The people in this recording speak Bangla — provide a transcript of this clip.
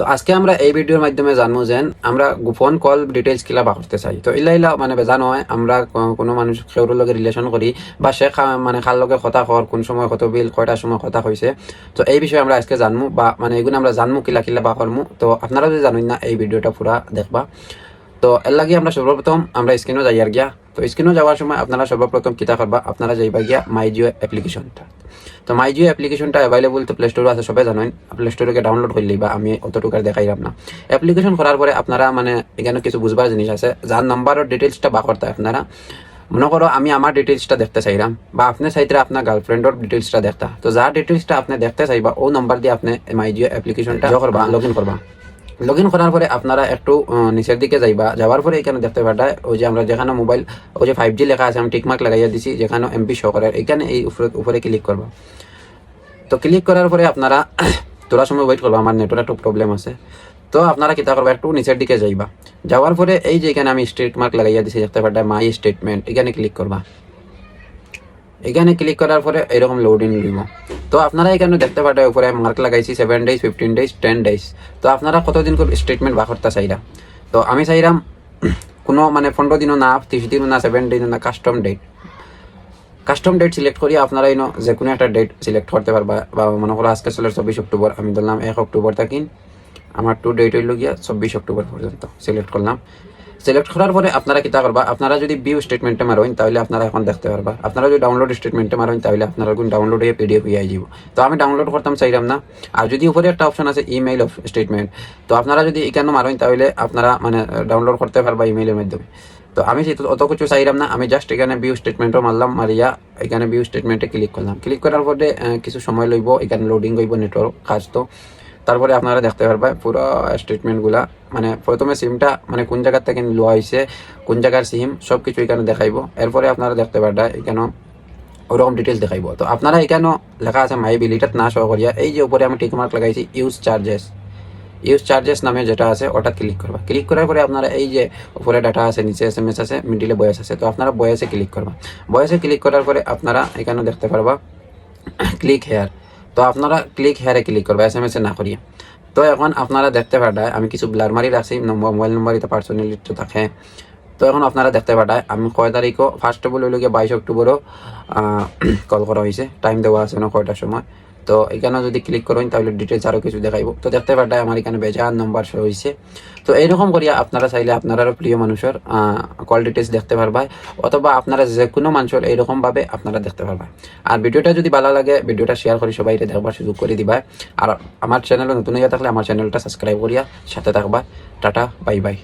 তো আজকে আমরা এই ভিডিওর মাধ্যমে জানব যে আমরা ফোন কল ডিটেলস কিলা বা করতে চাই। তো ইলা ইলা মানে বেজা নয় আমরা কোনো মানুষ সেউর লগে রিলেশন করি বা সে মানে খার লগে কথা কর কোন সময় কত বিল কয়টার সময় কথা হয়েছে তো এই বিষয়ে আমরা আজকে জানব বা মানে এগুলো আমরা জানব কিলা কিলা বা করমু তো আপনারা যদি জানেন না, এই ভিডিওটা পুরা দেখবা। তো এর লাগে আমরা সর্বপ্রথম আমরা স্ক্রিনও যাই আর গিয়া। তো স্ক্রিনও যাওয়ার সময় আপনারা সর্বপ্রথম কিতা করবা আপনারা যাইবা গিয়া মাই জিও অ্যাপ্লিকেশনটা তো মাই জিও অ্যাপ্লিকেশনটা অ্যাভেলেবল তো প্লে স্টোরে আছে সবাই জানেন প্লে স্টোরে ডাউনলোড করলেই বা আমি অতটুকু আর দেখাইলাম না। অ্যাপ্লিকেশন করার পরে আপনারা মানে এখানে কিছু বুঝবার জিনিস আছে যার নাম্বারের ডিটেলসটা বা করতে আপনারা। মনে করো আমি আমার ডিটেলসটা দেখতে চাইলাম বা আপনি চাইতে আপনার গার্লফ্রেন্ডের ডিটেলসটা দেখতা। তো যার ডিটেলসটা আপনি দেখতে চাইবা ও নাম্বার দিয়ে আপনি মাই জিও অ্যাপ্লিকেশনটা করবা। লগ ইন করবা লগ ইন করার পরে আপনারা একটু নিচের দিকে যাইবা। যাওয়ার পরে এখানে দেখতে পাটা ওই যে আমরা যেখানে মোবাইল ওই যে ফাইভ জি লেখা আছে, আমি টিকমার্ক লাগাইয়া দিছি, যেখানে এমপি শো করে এখানে এই উপরে উপরে ক্লিক করবা। তো ক্লিক করার পরে আপনারা তোরা সময় ওয়েট করবা, আমার নেটওয়ার্ক একটু প্রবলেম আছে। তো আপনারা কিতা করবা, একটু নিচের দিকে যাইবা। যাওয়ার পরে এই যে এখানে আমি স্টেট মার্ক লাগাইয়া দিছি, দেখতে পাটা মাই স্টেটমেন্ট এখানে ক্লিক করবা। এখানে ক্লিক করার পরে এরকম লোড ইন দিব। তো আপনারা এখানে দেখতে পারেন উপরে মার্ক লাগাইছি seven days fifteen days ten days তো আপনারা কতদিন করে স্টেটমেন্ট করতে চাইলাম তো আমি চাইলাম কোনো মানে পনেরো দিনও না, ত্রিশ দিনও না সেভেন দিনও না custom date custom date select করি, আপনারা ইনো যে কোনো একটা ডেট সিলেক্ট করতে পারবা। বা মনে করো আজকে চলে চব্বিশ অক্টোবর, আমি ধরলাম এক অক্টোবর থাকিন আমার টু ডেট হইল গিয়া চব্বিশ অক্টোবর পর্যন্ত সিলেক্ট করলাম। সিলেক্ট করার পরে আপনারা কিতা করবা? আপনারা যদি ভিউ স্টেটমেন্টে মারেন তাহলে আপনারা এখন দেখতে পারবা। আপনারা যদি ডাউনলোড স্টেটমেন্টে মারেন তাহলে আপনারা কোন ডাউনলোড হয়ে পিডিএফ হয়ে যাব তো আমি ডাউনলোড করতাম, চাইলাম না। আর যদি উপরে একটা অপশন আছে ইমেইল অফ স্টেটমেন্ট তো আপনারা যদি এখানে মারেন তাহলে আপনারা মানে ডাউনলোড করতে পারবা ইমেইলের মাধ্যমে। তো আমি সেটা অত কিছু চাইলাম না। আমি জাস্ট এখানে ভিউ স্টেটমেন্টও মারলাম, মারিয়া এখানে ভিউ স্টেটমেন্টে ক্লিক করলাম। ক্লিক করার পরে কিছু সময় লইব, এখানে লোডিং হইব নেটওয়ার্ক কাজ তো। তারপরে আপনারা দেখতে পারবা পুরো স্টেটমেন্টগুলা মানে প্রথমে সিমটা মানে কোন জায়গার থেকে লোয়া হয়েছে কোন জায়গার সিম সব কিছু এখানে দেখাইব। এরপরে আপনারা দেখতে পারবা এখানে ওরকম ডিটেলস দেখাইব। তো আপনারা এখানে লেখা আছে মাই বিল এটাত না শো করিয়া এই যে উপরে আমি টিক মার্ক লাগাইছি ইউজ চার্জেস ইউজ চার্জেস নামে যেটা আছে, ওটা ক্লিক করবা। ক্লিক করার পরে আপনারা এই যে উপরে ডাটা আছে, নিচে এস এম এস আছে মিডিলে বয়স আছে। তো আপনারা বয়সে ক্লিক করবা। বয়সে ক্লিক করার পরে আপনারা এখানে দেখতে পারবা ক্লিক হেয়ার তো আপনারা ক্লিক হেরে ক্লিক করবে এস এম এস এ না করিয়া। তো এখন আপনারা দেখতে পাঠায় আমি কিছু ব্লার মারি রাখছি মোবাইল নম্বর এটা পার্সোনালি তো থাকে তো এখন আপনারা দেখতে পাঠায় আমি কয় তারিখও ফার্স্ট অফ অল হইল বাইশ অক্টোবরও কল করা হয়েছে টাইম দেওয়া আছে না কয়টার সময়? তো এখানে যদি ক্লিক করেন, তাহলে ডিটেলস আরও কিছু দেখাইব। তো দেখতে পাঠায় আমার এখানে বেজার নম্বর শো হয়েছে তো এইরকম করিয়া আপনারা চাইলে আপনারাও প্রিয় মানুষের কল ডিটেলস দেখতে পারবা অথবা আপনারা যে কোনো মানুষের এইরকমভাবে আপনারা দেখতে পারবা আর ভিডিওটা যদি ভালো লাগে, ভিডিওটা শেয়ার করে সবাই এটা দেখবার সুযোগ করে দিবা আর আমার চ্যানেলে নতুন হয়ে থাকলে আমার চ্যানেলটা সাবস্ক্রাইব করিয়া সাথে থাকবা টাটা বাই বাই